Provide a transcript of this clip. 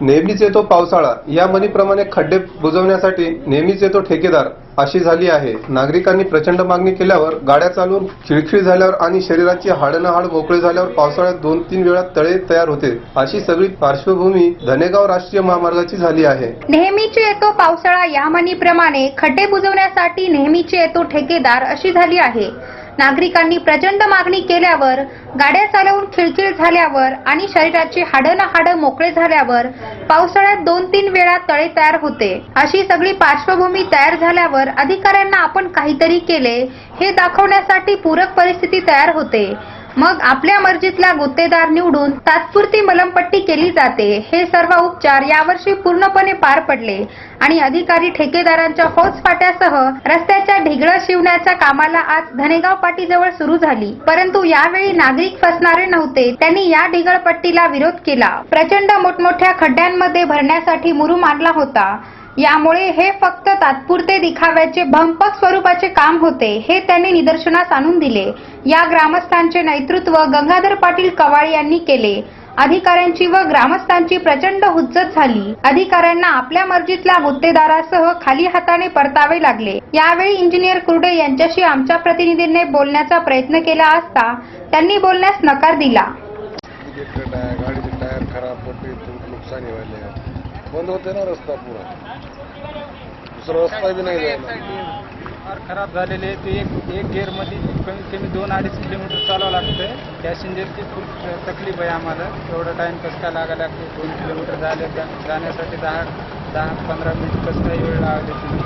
नेहमीच येतो पावसाळा. या म्हणीप्रमाणे खड्डे बुजवण्यासाठी नेहमीच येतो ठेकेदार अशी झाली आहे. नागरिकांनी प्रचंड मागणी केल्यावर गाड्या चालून खिळखिळ झाल्यावर आणि शरीराची हाडं हाड मोकळी झाल्यावर पावसाळ्यात दोन तीन वेळा तळे तयार होते. अशी सगळी पार्श्वभूमी धनेगाव राष्ट्रीय महामार्गाची झाली आहे. नेहमीचे येतो पावसाळा या म्हणीप्रमाणे खड्डे बुजवण्यासाठी नेहमीचे येतो ठेकेदार अशी झाली आहे. नागरिकांनी प्रचंड मागणी केल्यावर गाड्या चालवून खिळखिळ झाल्यावर आणि शरीराची हाडं ना हाडं मोकळे झाल्यावर पावसाळ्यात दोन तीन वेळा तळे तयार होते. अशी सगळी पार्श्वभूमी तयार झाल्यावर अधिकाऱ्यांना आपण काहीतरी केले हे दाखवण्यासाठी पूरक परिस्थिती तयार होते. मग आपल्या मर्जीतला गुत्तेदार निवडून तात्पुरती मलमपट्टी केली जाते. हे सर्व उपचार यावर्षी पूर्णपणे पार पडले आणि अधिकारी ठेकेदारांच्या फौजफाट्यासह रस्त्याच्या ढिगळं शिवण्याच्या कामाला आज धनेगाव पाटीजवळ सुरू झाली. परंतु यावेळी नागरिक फसणारे नव्हते. त्यांनी या ढिगळपट्टीला विरोध केला. प्रचंड मोठमोठ्या खड्ड्यांमध्ये भरण्यासाठी मुरुम आणला होता. यामुळे हे फक्त तात्पुरते दिखाव्याचे भंपक स्वरूपाचे काम होते हे त्यांनी निदर्शनास आणून दिले. या ग्रामस्थांचे नेतृत्व गंगाधर पाटील कवाळ यांनी केले. अधिकाऱ्यांची व ग्रामस्थांची प्रचंड हुज्जत झाली. अधिकाऱ्यांना आपल्या मर्जीतल्या गुत्तेदारासह खाली हाताने परतावे लागले. यावेळी इंजिनियर कुर्डे यांच्याशी आमच्या प्रतिनिधींनी बोलण्याचा प्रयत्न केला असता त्यांनी बोलण्यास नकार दिला. बंद होते ना रस्ता पुरा. दुसरा रस्ता बी नाही जायला. फार खराब झालेले आहे. ते एक एक गेअरमध्ये कमीत कमी दोन अडीच किलोमीटर चालावं लागतं पॅसेंजरची खूप तकलीफ आहे आम्हाला. एवढा टाईम कसं काय लागायला लागते दोन किलोमीटर झाले जाण्यासाठी दहा दहा पंधरा मिनिट कसं काही वेळ लागले? तुम्ही